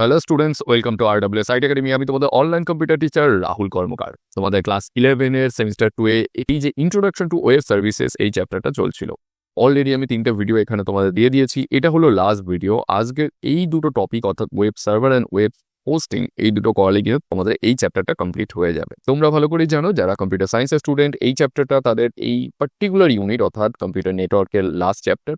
Hello students welcome to R WS IT academy আমি তোমাদের online computer teacher Rahul Karmakar. তোমাদের class ইলেভেনের semester two এ এই যে ইন্ট্রোডাকশন টু ওয়েব সার্ভিসেস এই চ্যাপ্টারটা চলছিল। অলরেডি আমি তিনটে ভিডিও এখানে তোমাদের দিয়ে দিয়েছি। এটা হলো লাস্ট ভিডিও আজকে এই দুটো টপিক অর্থাৎ web server and web posting এই দুটো করালে গিয়ে তোমাদের এই চ্যাপ্টারটা কমপ্লিট হয়ে যাবে। তোমরা ভালো করে জানো, যারা কম্পিউটার সায়েন্সের স্টুডেন্ট এই চ্যাপ্টারটা তাদের এই পার্টিকুলার ইউনিট অর্থাৎ কম্পিউটার নেটওয়ার্কের লাস্ট চ্যাপ্টার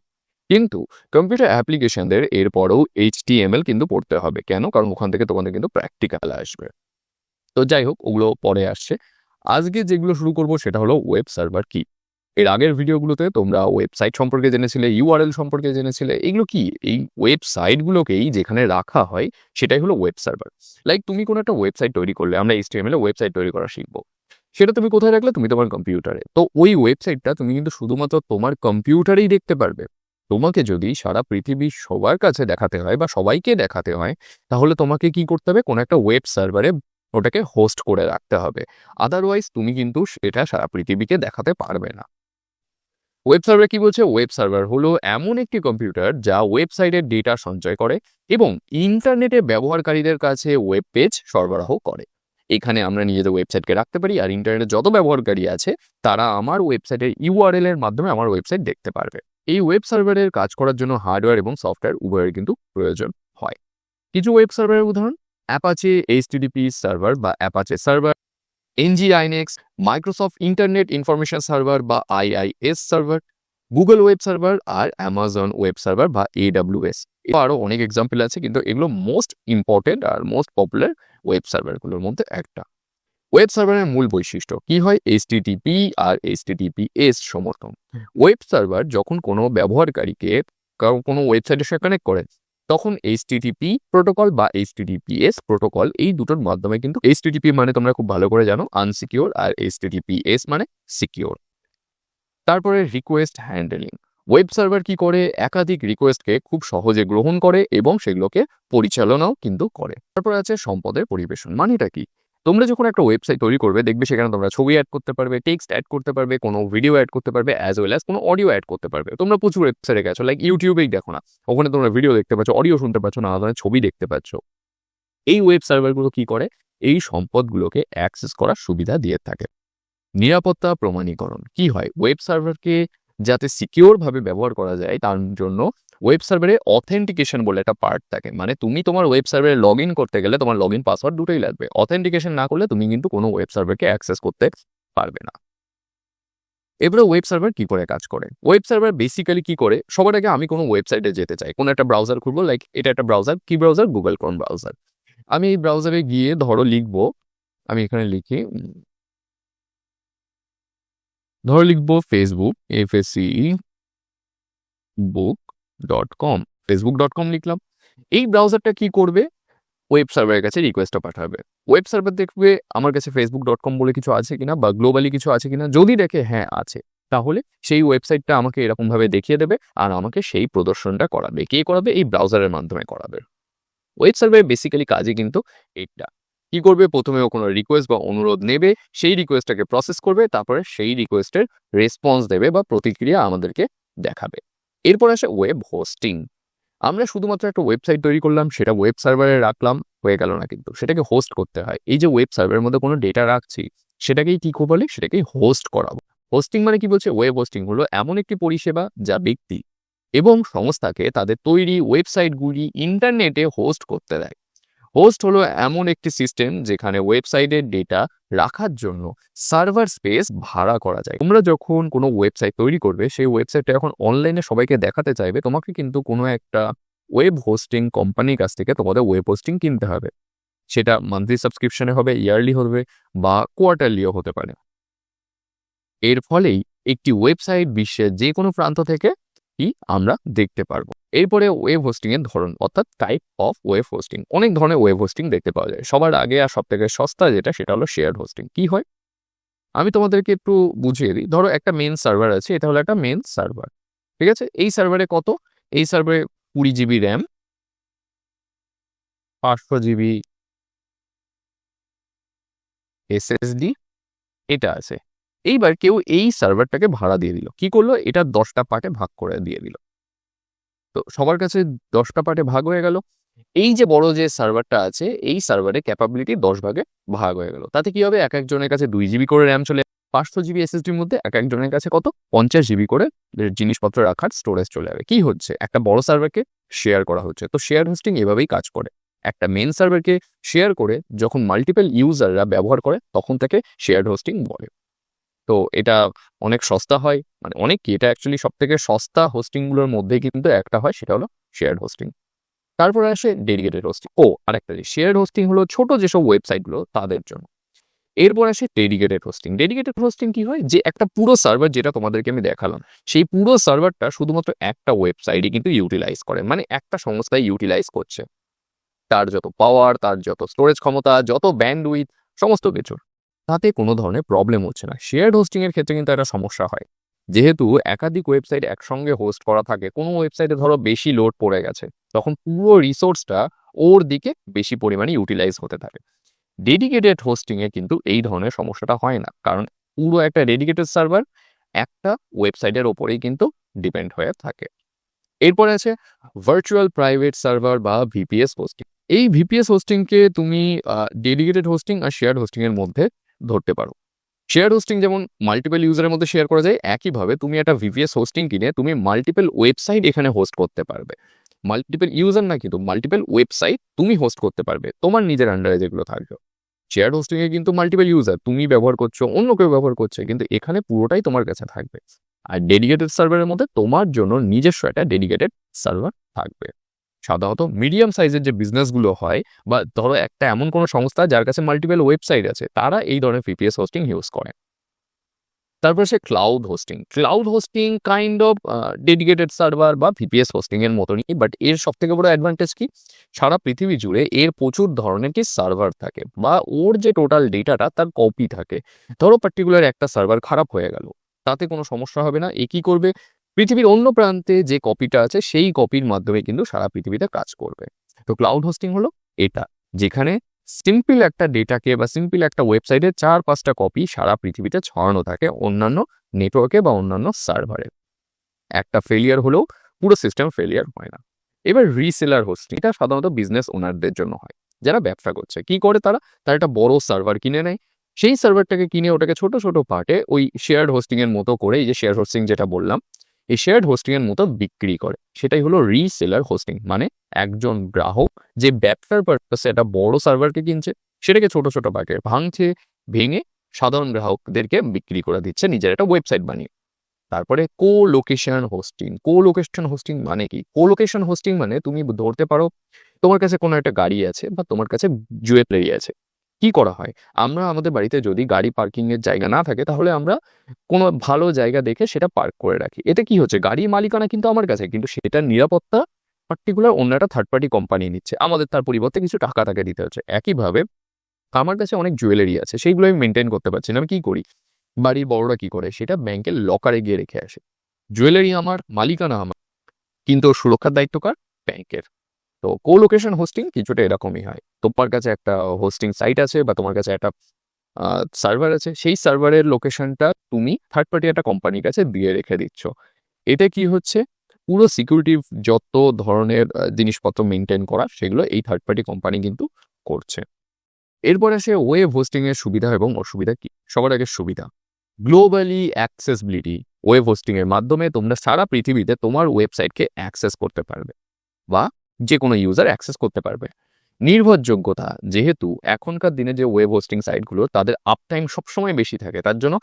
কিন্তু কম্পিউটার অ্যাপ্লিকেশনদের এরপরেও এইচটিএমএল কিন্তু পড়তে হবে। কেন? কারণ ওখান থেকে তোমাদের কিন্তু প্র্যাকটিক্যাল আসবে। তো যাই হোক, ওগুলো পরে আসছে। আজকে যেগুলো শুরু করব সেটা হলো ওয়েব সার্ভার কি এর আগের ভিডিওগুলোতে তোমরা ওয়েবসাইট সম্পর্কে জেনেছিলে ইউআরএল সম্পর্কে জেনেছিলে, এগুলো কি? এই ওয়েবসাইটগুলোকেই যেখানে রাখা হয় সেটাই হলো ওয়েব সার্ভার লাইক তুমি কোনো একটা ওয়েবসাইট তৈরি করলে, আমরা এইচটিএমএল ওয়েবসাইট তৈরি করা শিখব। সেটা তুমি কোথায় রাখলে? তুমি তোমার কম্পিউটারে তো ওই ওয়েবসাইটটা তুমি কিন্তু শুধুমাত্র তোমার কম্পিউটারেই দেখতে পারবে। তোমাকে যদি সারা পৃথিবীর সবার কাছে দেখাতে হয় বা সবাইকে দেখাতে হয়, তাহলে তোমাকে কি করতে হবে? কোনো একটা ওয়েব সার্ভারে ওটাকে হোস্ট করে রাখতে হবে। আদারওয়াইজ তুমি কিন্তু সেটা সারা পৃথিবীকে দেখাতে পারবে না। ওয়েব সার্ভার কি বলছে? ওয়েব সার্ভার হলো এমন একটি কম্পিউটার যা ওয়েবসাইটের ডেটা সঞ্চয় করে এবং ইন্টারনেটে ব্যবহারকারীদের কাছে ওয়েব পেজ সরবরাহ করে। এখানে আমরা নিজেদের ওয়েবসাইটকে রাখতে পারি, আর ইন্টারনেটে যত ব্যবহারকারী আছে, তারা আমার ওয়েবসাইটের ইউআরএল এর মাধ্যমে আমার ওয়েবসাইট দেখতে পারবে। এই ওয়েব সার্ভারের কাজ করার জন্য হার্ডওয়্যার এবং সফটওয়্যার উভয়ের কিন্তু প্রয়োজন হয়। কিছু ওয়েব সার্ভারের উদাহরণ অ্যাপাচে এইচটিডিপি সার্ভার বা Apache server Nginx Microsoft Internet Information Server বা IIS server Google web server আর অ্যামাজন ওয়েব সার্ভার বা এডাব্লিউএস আরও অনেক এক্সাম্পল আছে, কিন্তু এগুলো মোস্ট ইম্পর্টেন্ট আর মোস্ট পপুলার ওয়েব সার্ভারগুলোর মধ্যে একটা। ওয়েব সার্ভারের মূল বৈশিষ্ট্য কি হয়? এইচটিটিপি আর এইচটিটিপিএস সমর্থন। ওয়েব সার্ভার যখন কোনো ব্যবহারকারীকে কোনো ওয়েবসাইটের সাথে কানেক্ট করে তখন এইচটিটিপি প্রোটোকল বা এইচটিটিপিএস প্রোটোকল এই দুটোর মাধ্যমে কিন্তু এইচটিটিপি মানে তোমরা খুব ভালো করে জানো আনসিকিওর আর এইচটিটিপিএস মানে সিকিওর তারপরে রিকোয়েস্ট হ্যান্ডেলিং ওয়েব সার্ভার কি করে? একাধিক রিকোয়েস্টকে খুব সহজে গ্রহণ করে এবং সেগুলোকে পরিচালনাও কিন্তু করে। তারপর আছে সম্পদের পরিবেশন মানেটা কি? তোমরা যখন একটা ওয়েবসাইট তৈরি করবে, দেখবে সেখানে তোমরা ছবি অ্যাড করতে পারবে টেক্সট অ্যাড করতে পারবে, কোনো ভিডিও অ্যাড করতে পারবে অ্যাজ ওয়েল অ্যাজ কোনো অডিও অ্যাড করতে পারবে। তোমরা প্রচুর ওয়েবসাইটে গেছো লাইক ইউটিউবেই দেখো না, ওখানে তোমরা ভিডিও দেখতে পাচ্ছ অডিও শুনতে পাচ্ছ, নানা ধরনের ছবি দেখতে পাচ্ছ। এই ওয়েব সার্ভারগুলো কি করে? এই সম্পদগুলোকে অ্যাক্সেস করার সুবিধা দিয়ে থাকে। নিরাপত্তা প্রমাণীকরণ, কি হয়? ওয়েব সার্ভারকে যাতে সিকিওর ভাবে ব্যবহার করা যায় তার জন্য ওয়েব সার্ভারে অথেন্টিকেশন বলে একটা পার্ট থাকে। মানে তুমি তোমার ওয়েব সার্ভারে লগ ইন করতে গেলে তোমার লগ ইন পাসওয়ার্ড দুটোই লাগবে। অথেন্টিকেশন না করলে তুমি কিন্তু কোনো ওয়েব সার্ভারকে অ্যাক্সেস করতে পারবে না। এবারে ওয়েব সার্ভার কি করে কাজ করে? ওয়েব সার্ভার বেসিক্যালি কি করে? সবার আগে আমি কোনো ওয়েবসাইটে যেতে চাই। কোনো একটা ব্রাউজার খুলবো লাইক এটা একটা ব্রাউজার কি ব্রাউজার গুগল ক্রোম ব্রাউজার আমি এই ব্রাউজারে গিয়ে ধরো লিখব, আমি এখানে লিখি ধরো লিখব Facebook F S book dot com Facebook dot com লিখলাম। এই ব্রাউজারটা কি করবে? ওয়েব সার্ভারের কাছে রিকোয়েস্টটা পাঠাবে। ওয়েব সার্ভার দেখবে আমার কাছে ফেসবুক ডট কম বলে কিছু আছে কিনা বা গ্লোবালি কিছু আছে কিনা। যদি দেখে হ্যাঁ আছে, তাহলে সেই ওয়েবসাইটটা আমাকে এরকমভাবে দেখিয়ে দেবে আর আমাকে সেই প্রদর্শনটা করাবে। কে করাবে? এই ব্রাউজারের মাধ্যমে করাবে। ওয়েব সার্ভারের বেসিক্যালি কাজই কিন্তু এইটা কি করবে? প্রথমে ও কোনো রিকোয়েস্ট বা অনুরোধ নেবে, সেই রিকোয়েস্টটাকে প্রসেস করবে, তারপরে সেই রিকোয়েস্টের রেসপন্স দেবে বা প্রতিক্রিয়া আমাদেরকে দেখাবে। এরপর আসে ওয়েব হোস্টিং আমরা শুধুমাত্র একটা ওয়েবসাইট তৈরি করলাম, সেটা ওয়েব সার্ভারে রাখলাম, হয়ে গেল না কিন্তু। সেটাকে হোস্ট করতে হয়। এই যে ওয়েব সার্ভারের মধ্যে কোনো ডেটা রাখছি, সেটাকেই কি বলে? সেটাকেই হোস্ট করাবো। হোস্টিং মানে কি বলছে? ওয়েব হোস্টিং হলো এমন একটি পরিষেবা যা ব্যক্তি এবং সংস্থাকে তাদের তৈরি ওয়েবসাইটগুলি ইন্টারনেটে হোস্ট করতে দেয়। হোস্ট হলো এমন একটি সিস্টেম যেখানে ওয়েবসাইটের ডেটা রাখার জন্য সার্ভার স্পেস ভাড়া করা যায়। তোমরা যখন কোনো ওয়েবসাইট তৈরি করবে, সেই ওয়েবসাইটটা এখন অনলাইনে সবাইকে দেখাতে চাইবে। তোমাকে কিন্তু কোনো একটা ওয়েব হোস্টিং কোম্পানির কাছ থেকে তোমাদের ওয়েব হোস্টিং কিনতে হবে। সেটা মান্থলি সাবস্ক্রিপশনে হবে ইয়ারলি হবে বা কোয়ার্টারলিও হতে পারে। এর ফলেই একটি ওয়েবসাইট বিশ্বের যে কোনো প্রান্ত থেকে কি আমরা দেখতে পারব। এরপরে ওয়েব হোস্টিং এর ধরন, অর্থাৎ টাইপ অফ ওয়েব হোস্টিং অনেক ধরনের ওয়েব হোস্টিং দেখতে পাওয়া যায়। সবার আগে আর সব থেকে সস্তা যেটা, সেটা হলো শেয়ার হোস্টিং কি হয়? আমি তোমাদেরকে একটু বুঝিয়ে দিই। ধরো একটা মেন সার্ভার আছে, এটা হলো একটা মেন সার্ভার ঠিক আছে? এই সার্ভারে কত? এই সার্ভারে কুড়ি জিবি র্যাম পাঁচশো জিবি এসএসডি এটা আছে। এইবার কেউ এই সার্ভারটাকে ভাড়া দিয়ে দিল। কি করল? এটা দশটা পার্টে ভাগ করে দিয়ে দিল। তো সবার কাছে দশটা পার্টে ভাগ হয়ে গেল। এই যে বড় যে সার্ভারটা আছে, এই সার্ভারের ক্যাপাবিলিটি দশ ভাগে ভাগ হয়ে গেল। তাতে কি হবে? এক একজনের কাছে দুই জিবি করে র্যাম চলে পাঁচশো জিবি এসএসডির মধ্যে এক একজনের কাছে কত? পঞ্চাশ জিবি করে জিনিসপত্র রাখার স্টোরেজ চলে যাবে। কি হচ্ছে? একটা বড় সার্ভারকে শেয়ার করা হচ্ছে। তো শেয়ার হোস্টিং এভাবেই কাজ করে। একটা মেন সার্ভারকে শেয়ার করে যখন মাল্টিপল ইউজাররা ব্যবহার করে, তখন তাকে শেয়ার হোস্টিং বলে। তো এটা অনেক সস্তা হয়। মানে অনেক কি, এটা অ্যাকচুয়ালি সব থেকে সস্তা হোস্টিংগুলোর মধ্যে কিন্তু একটা হয়, সেটা হলো শেয়ার হোস্টিং তারপরে আসে ডেডিকেটেড হোস্টিং ও, আরেকটা শেয়ার হোস্টিং হলো ছোট যেসব ওয়েবসাইটগুলো তাদের জন্য। এরপর আসে ডেডিকেটেড হোস্টিং ডেডিকেটেড হোস্টিং কি হয়? যে একটা পুরো সার্ভার যেটা তোমাদেরকে আমি দেখালাম, সেই পুরো সার্ভারটা শুধুমাত্র একটা ওয়েবসাইটে কিন্তু ইউটিলাইজ করে। মানে একটা সংস্থায় ইউটিলাইজ করছে। তার যত পাওয়ার তার যত স্টোরেজ ক্ষমতা, যত ব্যান্ড উইথ সমস্ত কিছু তাতে কোনো ধরনের প্রবলেম হচ্ছে না। শেয়ার হোস্টিংয়ের ক্ষেত্রে কিন্তু একটা সমস্যা হয়। যেহেতু একাধিক ওয়েবসাইট একসঙ্গে হোস্ট করা থাকে, কোনো ওয়েবসাইটে ধরো বেশি লোড পড়ে গেছে, তখন পুরো রিসোর্সটা ওর দিকে বেশি পরিমাণে ইউটিলাইজ হতে থাকে। ডেডিকেটেড হোস্টিংয়ে কিন্তু এই ধরনের সমস্যাটা হয় না, কারণ পুরো একটা ডেডিকেটেড সার্ভার একটা ওয়েবসাইটের ওপরেই কিন্তু ডিপেন্ড হয়ে থাকে। এরপর আছে ভার্চুয়াল প্রাইভেট সার্ভার বা ভিপিএস হোস্টিং এই ভিপিএস হোস্টিংকে তুমি ডেডিকেটেড হোস্টিং আর শেয়ার হোস্টিংয়ের মধ্যে ধরতে পারো। শেয়ার হোস্টিং যেমন মাল্টিপল ইউজারের মধ্যে শেয়ার করা যায়, একইভাবে তুমি একটা ভিপিএস হোস্টিং কিনে তুমি মাল্টিপল ওয়েবসাইট এখানে হোস্ট করতে পারবে। মাল্টিপল ইউজার না কিন্তু মাল্টিপল ওয়েবসাইট তুমি হোস্ট করতে পারবে, তোমার নিজের আন্ডারে যেগুলো থাকবে। শেয়ার হোস্টিংয়ে কিন্তু মাল্টিপল ইউজার তুমি ব্যবহার করছ, অন্য কেউ ব্যবহার করছে, কিন্তু এখানে পুরোটাই তোমার কাছে থাকবে। আর ডেডিকেটেড সার্ভারের মধ্যে তোমার জন্য নিজস্ব একটা ডেডিকেটেড সার্ভার থাকবে। সাধারণত মিডিয়াম সাইজের যে বিজনেসগুলো হয় বা ধরো একটা এমন কোনো সংস্থা যার কাছে মাল্টিপল ওয়েবসাইট আছে, তারা এই ধরনের ভিপিএস হোস্টিং ইউজ করে। তারপর সে cloud hosting cloud hosting kind of dedicated server বা ভিপিএস হোস্টিং এর মতনই বাট এর সব থেকে বড় অ্যাডভান্টেজ কি? সারা পৃথিবী জুড়ে এর প্রচুর ধরনের কি সার্ভার থাকে বা ওর যে টোটাল ডেটাটা তার কপি থাকে। ধরো পার্টিকুলার একটা সার্ভার খারাপ হয়ে গেল, তাতে কোনো সমস্যা হবে না, এ কী করবে? পৃথিবীর অন্য প্রান্তে যে কপিটা আছে, সেই কপির মাধ্যমে কিন্তু সারা পৃথিবীতে কাজ করবে। তো ক্লাউড হোস্টিং হলো এটা, যেখানে সিম্পল একটা ডেটাকে বা সিম্পল একটা ওয়েবসাইটের চার, পাঁচটা কপি সারা পৃথিবীতে ছড়ানো থাকে অন্যান্য নেটওয়ার্কে বা অন্যান্য সার্ভারে একটা ফেলিয়ার হলেও পুরো সিস্টেম ফেলিয়ার হয় না। এবার রিসেলার হোস্টিং এটা সাধারণত বিজনেস ওনারদের জন্য হয়, যারা ব্যবসা করছে। কি করে তারা? তারা একটা বড় সার্ভার কিনে নেয়। সেই সার্ভারটাকে কিনে ওটাকে ছোট ছোট পার্টে ওই শেয়ার হোস্টিং এর মতো করে এই যে শেয়ার হোস্টিং যেটা বললাম এই শেয়ার হোস্টিং এর মতো বিক্রি করে। সেটাই হলো রিসেলার হোস্টিং মানে একজন গ্রাহক যে ব্যবসার পারপাসে একটা বড় সার্ভারকে কিনছে, সেটাকে ছোট ছোট পার্টে ভাঙছে, ভেঙে সাধারণ গ্রাহকদেরকে বিক্রি করে দিচ্ছে, নিজের একটা ওয়েবসাইট বানিয়ে। তারপরে colocation hosting colocation hosting মানে কি? কো লোকেশন হোস্টিং মানে তুমি ধরতে পারো তোমার কাছে কোনো একটা গাড়ি আছে বা তোমার কাছে জুয়েলারি আছে। কি করা হয়? আমরা আমাদের বাড়িতে যদি গাড়ি পার্কিং এর জায়গা না থাকে, তাহলে আমরা কোনো ভালো জায়গা দেখে সেটা পার্ক করে রাখি। এতে কি হচ্ছে? গাড়ির মালিকানা কিন্তু আমার কাছে, কিন্তু সেটার নিরাপত্তা পার্টিকুলার অন্য একটা থার্ড পার্টি কোম্পানি নিচ্ছে। আমাদের তার পরিবর্তে কিছু টাকা তাকে দিতে হচ্ছে। একইভাবে আমার কাছে অনেক জুয়েলারি আছে, সেইগুলো আমি মেনটেন করতে পারছি না। আমি কি করি? বাড়ির বড়রা কি করে? সেটা ব্যাংকের লকারে গিয়ে রেখে আসে। জুয়েলারি আমার, মালিকানা আমার। কিন্তু সুরক্ষার দায়িত্ব কার? ব্যাংকের তো কো লোকেশন হোস্টিং কিছুটা এরকমই হয়। তোমার কাছে একটা হোস্টিং সাইট আছে বা তোমার কাছে একটা সার্ভার আছে, সেই সার্ভারের লোকেশনটা তুমি থার্ড পার্টি একটা কোম্পানির কাছে দিয়ে রেখে দিচ্ছ। এতে কি হচ্ছে? পুরো সিকিউরিটি যত ধরনের জিনিসপত্র মেনটেন করা, সেগুলো এই থার্ড পার্টি কোম্পানি কিন্তু করছে। এরপর আসে ওয়েব হোস্টিংয়ের সুবিধা এবং অসুবিধা কি? সবার আগে সুবিধা। গ্লোবালি অ্যাক্সেসবিলিটি ওয়েব হোস্টিংয়ের মাধ্যমে তোমরা সারা পৃথিবীতে তোমার ওয়েবসাইটকে অ্যাক্সেস করতে পারবে। বা যে কোনো ইউজার অ্যাক্সেস করতে পারবে। নির্ভরযোগ্যতা, যেহেতু এখনকার দিনে যে ওয়েব হোস্টিং সাইটগুলো তাদের আপ টাইম সবসময় বেশি থাকে, তার জন্য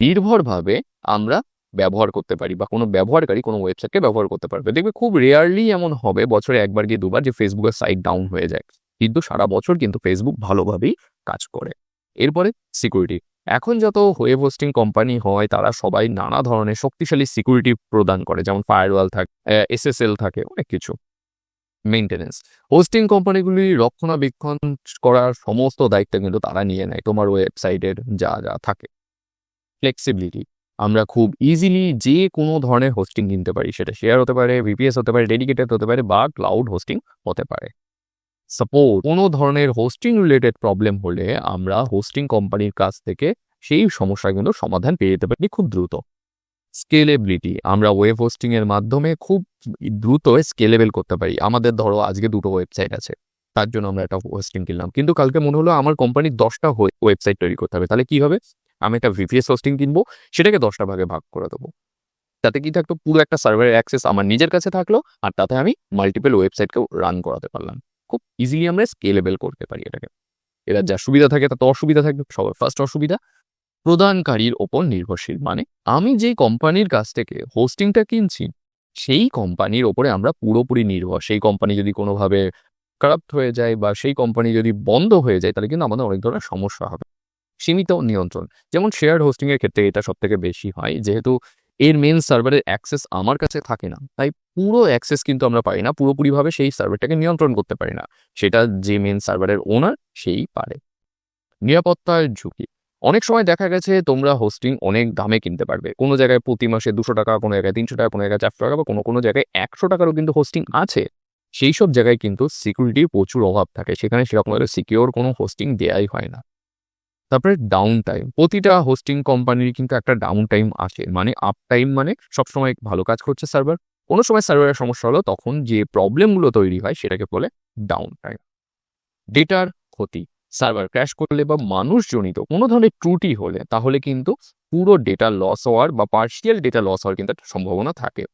নির্ভরভাবে আমরা ব্যবহার করতে পারি বা কোনো ব্যবহারকারী কোনো ওয়েবসাইটকে ব্যবহার করতে পারবে। দেখবে খুব রেয়ারলি এমন হবে, বছরে একবার গিয়ে দুবার যে ফেসবুকের সাইট ডাউন হয়ে যায়। কিন্তু সারা বছর কিন্তু ফেসবুক ভালোভাবেই কাজ করে। এরপরে সিকিউরিটি এখন যত ওয়েব হোস্টিং কোম্পানি হয়, তারা সবাই নানা ধরনের শক্তিশালী সিকিউরিটি প্রদান করে, যেমন ফায়ারওয়াল থাকে এসএসএল থাকে, অনেক কিছু। মেনটেনেন্স হোস্টিং কোম্পানিগুলি রক্ষণাবেক্ষণ করার সমস্ত দায়িত্ব কিন্তু তারা নিয়ে নেয়, তোমার ওয়েবসাইটের যা যা থাকে। ফ্লেক্সিবিলিটি আমরা খুব ইজিলি যে কোনো ধরনের হোস্টিং কিনতে পারি, সেটা শেয়ার হতে পারে ভিপিএস হতে পারে ডেডিকেটেড হতে পারে বা ক্লাউড হোস্টিং হতে পারে। সাপোজ কোনো ধরনের হোস্টিং রিলেটেড প্রবলেম হলে আমরা হোস্টিং কোম্পানির কাছ থেকে সেই সমস্যা কিন্তু সমাধান পেয়ে যেতে পারি খুব দ্রুত। স্কেলেবিলিটি। আমরা ওয়েব হোস্টিং এর মাধ্যমে খুব দ্রুত স্কেলেবেল করতে পারি। আমাদের ধরো আজকে দুটো ওয়েবসাইট আছে, তার জন্য আমরা একটা হোস্টিং কিনলাম। কিন্তু কালকে মনে হলো আমার কোম্পানির দশটা ওয়েবসাইট তৈরি করতে হবে। তাহলে কি হবে? আমি একটা ভিপিএস হোস্টিং কিনবো, সেটাকে দশটা ভাগে ভাগ করে দেবো। তাতে কি থাকতো? পুরো একটা সার্ভারের অ্যাক্সেস আমার নিজের কাছে থাকল, আর তাতে আমি মাল্টিপল ওয়েবসাইটকেও রান করাতে পারলাম। খুব ইজিলি আমরা স্কেলেবেল করতে পারি এটাকে। এরা যা সুবিধা থাকে, তাতে অসুবিধা থাকবে, সবার ফার্স্ট অসুবিধা। প্রদানকারীর ওপর নির্ভরশীল। মানে আমি যেই কোম্পানির কাছ থেকে হোস্টিংটা কিনছি, সেই কোম্পানির ওপরে আমরা পুরোপুরি নির্ভর। সেই কোম্পানি যদি কোনোভাবে খারাপ হয়ে যায় বা সেই কোম্পানি যদি বন্ধ হয়ে যায়, তাহলে কিন্তু আমাদের অনেক ধরনের সমস্যা হবে। সীমিত নিয়ন্ত্রণ। যেমন শেয়ার হোস্টিংয়ের ক্ষেত্রে এটা সব থেকে বেশি হয়, যেহেতু এর মেন সার্ভারের অ্যাক্সেস আমার কাছে থাকে না। তাই পুরো অ্যাক্সেস কিন্তু আমরা পাই না, পুরোপুরিভাবে সেই সার্ভারটাকে নিয়ন্ত্রণ করতে পারি না। সেটা যে মেন সার্ভারের ওনার সেই পারে। নিরাপত্তার ঝুঁকি। অনেক সময় দেখা গেছে তোমরা হোস্টিং অনেক দামে কিনতে পারবে। কোনো জায়গায় প্রতি মাসে দুশো টাকা, কোনো জায়গায় তিনশো টাকা, কোনো জায়গায় চারশো টাকা বা কোনো কোনো জায়গায় একশো টাকারও কিন্তু হোস্টিং আছে। সেই সব জায়গায় কিন্তু সিকিউরিটির প্রচুর অভাব থাকে। সেখানে সেরকমভাবে সিকিওর কোনো হোস্টিং দেয়াই হয় না। তারপরে ডাউন টাইম প্রতিটা হোস্টিং কোম্পানির কিন্তু একটা ডাউন টাইম আছে মানে আপ টাইম মানে সবসময় ভালো কাজ করছে সার্ভার কোনো সময় সার্ভারের সমস্যা হলো তখন যে প্রবলেমগুলো তৈরি হয় সেটাকে বলে ডাউন টাইম ডেটার ক্ষতি। সার্ভার ক্র্যাশ করলে বা মানুষজনিত কোনো ধরনের ত্রুটি হলে তাহলে কিন্তু পুরো ডেটা লস হওয়ার বা পার্শিয়াল ডেটা লস হওয়ার কিন্তু একটা সম্ভাবনা থাকে।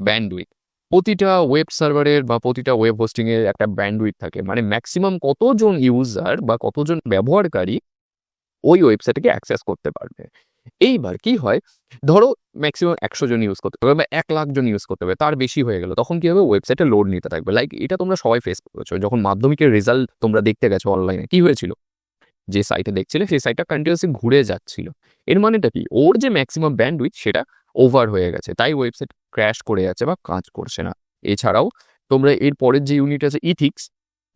ব্যান্ডউইথ প্রতিটা ওয়েব সার্ভারের বা প্রতিটা ওয়েব হোস্টিংয়ের একটা ব্যান্ডউইথ থাকে। মানে ম্যাক্সিমাম কতজন ইউজার বা কতজন ব্যবহারকারী ওই ওয়েবসাইটকে অ্যাক্সেস করতে পারবে। এইবার কি হয়, ধরো ম্যাক্সিমাম একশো জন ইউজ করতে হবে বা এক লাখ জন ইউজ করতে হবে, তার বেশি হয়ে গেল, তখন কি হবে ওয়েবসাইটে লোড নিতে থাকবে। লাইক এটা তোমরা সবাই ফেস করেছ, যখন মাধ্যমিকের রেজাল্ট তোমরা দেখতে গেছো অনলাইনে কি হয়েছিল? যে সাইটে দেখছিলে, সেই সাইটটা কন্টিনিউসলি ঘুরে যাচ্ছিল। এর মানেটা কি? ওর যে ম্যাক্সিমাম ব্যান্ডউইথ সেটা ওভার হয়ে গেছে, তাই ওয়েবসাইট ক্র্যাশ করে যাচ্ছে বা কাজ করছে না। এছাড়াও তোমরা এর পরের যে ইউনিট আছে ইথিক্স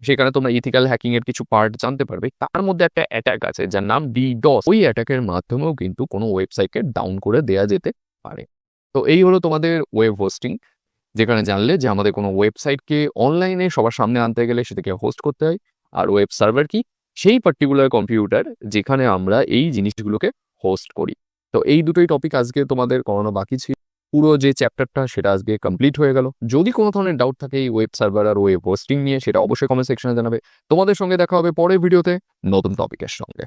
সেখানে তোমরা ইথিক্যাল হ্যাকিং এর কিছু পার্ট জানতে পারবে। তার মধ্যে একটা অ্যাটাক আছে, যার নাম ডি ডস ওই অ্যাটাকের মাধ্যমেও কিন্তু কোনো ওয়েবসাইটকে ডাউন করে দেয়া যেতে পারে। তো এই হলো তোমাদের ওয়েব হোস্টিং যেখানে জানলে যে আমাদের কোনো ওয়েবসাইটকে অনলাইনে সবার সামনে আনতে গেলে সেটাকে হোস্ট করতে হয়। আর ওয়েব সার্ভার কি? সেই পার্টিকুলার কম্পিউটার যেখানে আমরা এই জিনিসগুলোকে হোস্ট করি। তো এই দুটোই টপিক আজকে তোমাদের করানো বাকি ছিল। পুরো যে চ্যাপ্টারটা সেটা আজকে কমপ্লিট হয়ে গেল। যদি কোনো ধরনের ডাউট থাকে এই ওয়েব সার্ভার আর ওয়েব হোস্টিং নিয়ে, সেটা অবশ্যই কমেন্ট সেকশনে জানাবে। তোমাদের সঙ্গে দেখা হবে পরের ভিডিওতে নতুন টপিকের সঙ্গে।